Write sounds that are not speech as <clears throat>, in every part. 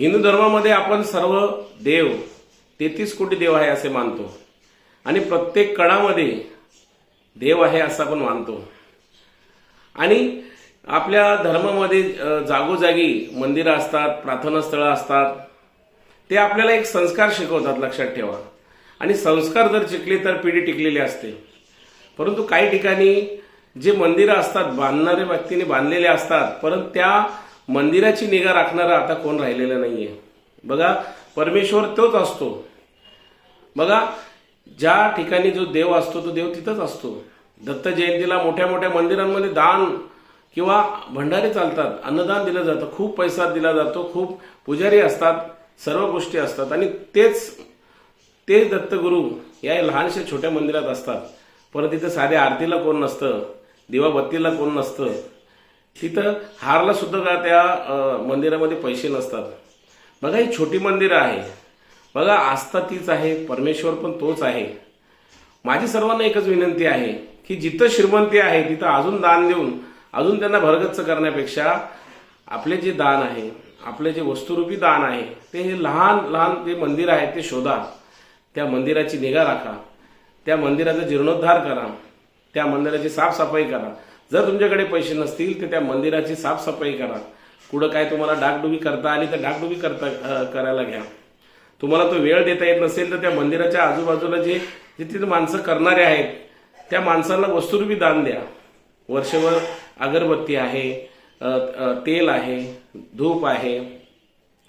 हिंदू धर्मामध्ये आपण सर्व देव तेहतीस कोटी देव आहे असे मानतो. आणि प्रत्येक कणामध्ये देव आहे असं आपण मानतो. आणि आपल्या धर्मामध्ये जागोजागी मंदिरं असतात प्रार्थनास्थळं असतात. ते आपल्याला एक संस्कार शिकवतात लक्षात ठेवा. आणि संस्कार जर चिकले तर पिढी टिकलेली असते. परंतु काही ठिकाणी जे मंदिरं असतात बांधणाऱ्या व्यक्तीने बांधलेले असतात परंतु त्या मंदिराची निगा राखणारा आता कोण राहिलेला नाहीये. बघा परमेश्वर तोच असतो. बघा ज्या ठिकाणी जो देव असतो तो देव तिथंच असतो. दत्त जयंतीला मोठ्या मोठ्या मंदिरांमध्ये दान किंवा भंडारे चालतात अन्नदान दिलं जातं खूप पैसा दिला जातो खूप पुजारी असतात सर्व गोष्टी असतात. आणि तेच ते दत्तगुरू या लहानशा छोट्या मंदिरात असतात. परत तिथं साध्या आरतीला कोण नसतं दिवाबत्तीला कोण नसतं तिथं हारला सुद्धा का त्या मंदिरामध्ये पैसे नसतात. बघा ही छोटी मंदिरं आहे. बघा आस्था तीच आहे परमेश्वर पण तोच आहे. माझी सर्वांना एकच विनंती आहे की जिथं श्रीमंती आहे तिथं अजून दान देऊन अजून त्यांना भरगच्च करण्यापेक्षा आपले जे दान आहे आपले जे वस्तुरूपी दान आहे ते हे लहान लहान जे मंदिर आहे ते शोधा. त्या मंदिराची निगा राखा. त्या मंदिराचा जीर्णोद्धार करा. त्या मंदिराची साफसफाई करा. जर तुमच्याकडे पैसे नसतील तर त्या मंदिराची साफसफाई करा. कुठं काय तुम्हाला डागडुबी करता आली तर डागडुबी करता करायला घ्या. तुम्हाला तो वेळ देता येत नसेल तर त्या मंदिराच्या आजूबाजूला जे जे तिथे माणसं करणारे आहेत त्या माणसांना वस्तुरूपी दान द्या. वर्षभर अगरबत्ती आहे तेल आहे धूप आहे.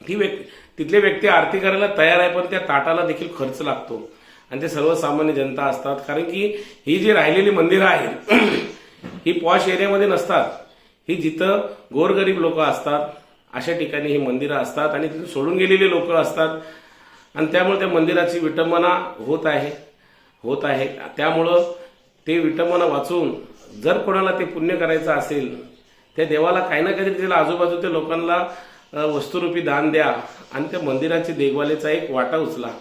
ही व्यक्ती तिथले व्यक्ती आरती करायला तयार आहे पण त्या ताटाला देखील खर्च लागतो. आणि ते सर्वसामान्य जनता असतात कारण की ही जी राहिलेली मंदिरं आहेत ही पॉश एरियामध्ये नसतात. ही जिथं गोरगरीब लोक असतात अशा ठिकाणी ही मंदिरं असतात आणि तिथे सोडून गेलेली लोक असतात. आणि त्यामुळे त्या मंदिराची विटंबना होत आहे होत आहे. त्यामुळं ते विटंबना वाचून जर कोणाला ते पुण्य करायचं असेल त्या देवाला काही ना काहीतरी त्याला आजूबाजूच्या लोकांना वस्तुरूपी दान द्या आणि त्या मंदिराची देखभालीचा एक वाटा उचला.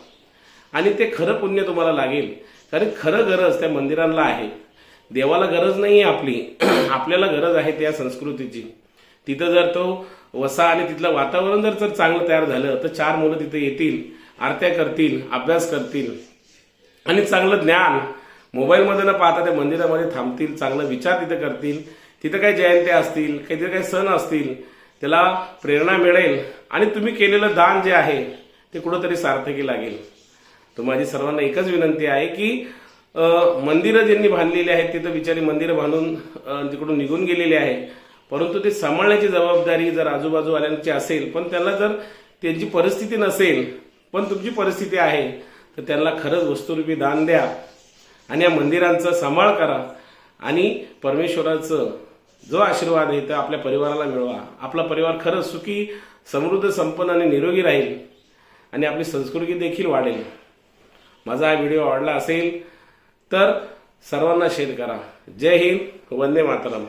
आणि ते खरं पुण्य तुम्हाला लागेल. कारण खरं गरज त्या मंदिरांना आहे. देवाला गरज नाही आहे आपली. <clears throat> आपल्याला गरज आहे त्या संस्कृतीची. तिथं जर तो वसा आणि तिथलं वातावरण जर जर चांगलं तयार झालं तर चार मुलं तिथे येतील आरत्या करतील अभ्यास करतील. आणि चांगलं ज्ञान. मोबाईलमध्ये न पाहता त्या मंदिरामध्ये थांबतील चांगलं विचार तिथे करतील. तिथं काही जयंत्या असतील काहीतरी काही सण असतील त्याला प्रेरणा मिळेल. आणि तुम्ही केलेलं दान जे आहे ते कुठंतरी सार्थकी लागेल. तर माझी सर्वांना एकच विनंती आहे की मंदिरं ज्यांनी बांधलेली आहेत तिथं बिचारी मंदिरं बांधून तिकडून निघून गेलेली आहे. परंतु ते सांभाळण्याची जबाबदारी जर आजूबाजूवाल्यांची असेल पण त्यांना जर त्यांची परिस्थिती नसेल पण तुमची परिस्थिती आहे तर त्यांना खरंच वस्तुरूपी दान द्या आणि या मंदिरांचा सांभाळ करा आणि परमेश्वराचं जो आशीर्वाद आहे तो आपल्या परिवाराला मिळवा. आपला परिवार खरंच सुखी समृद्ध संपन्न आणि निरोगी राहील आणि आपली संस्कृती देखील वाढेल. माझा हा व्हिडिओ आवडला असेल तर सर्वांना शेअर करा. जय हिंद वंदे मातरम.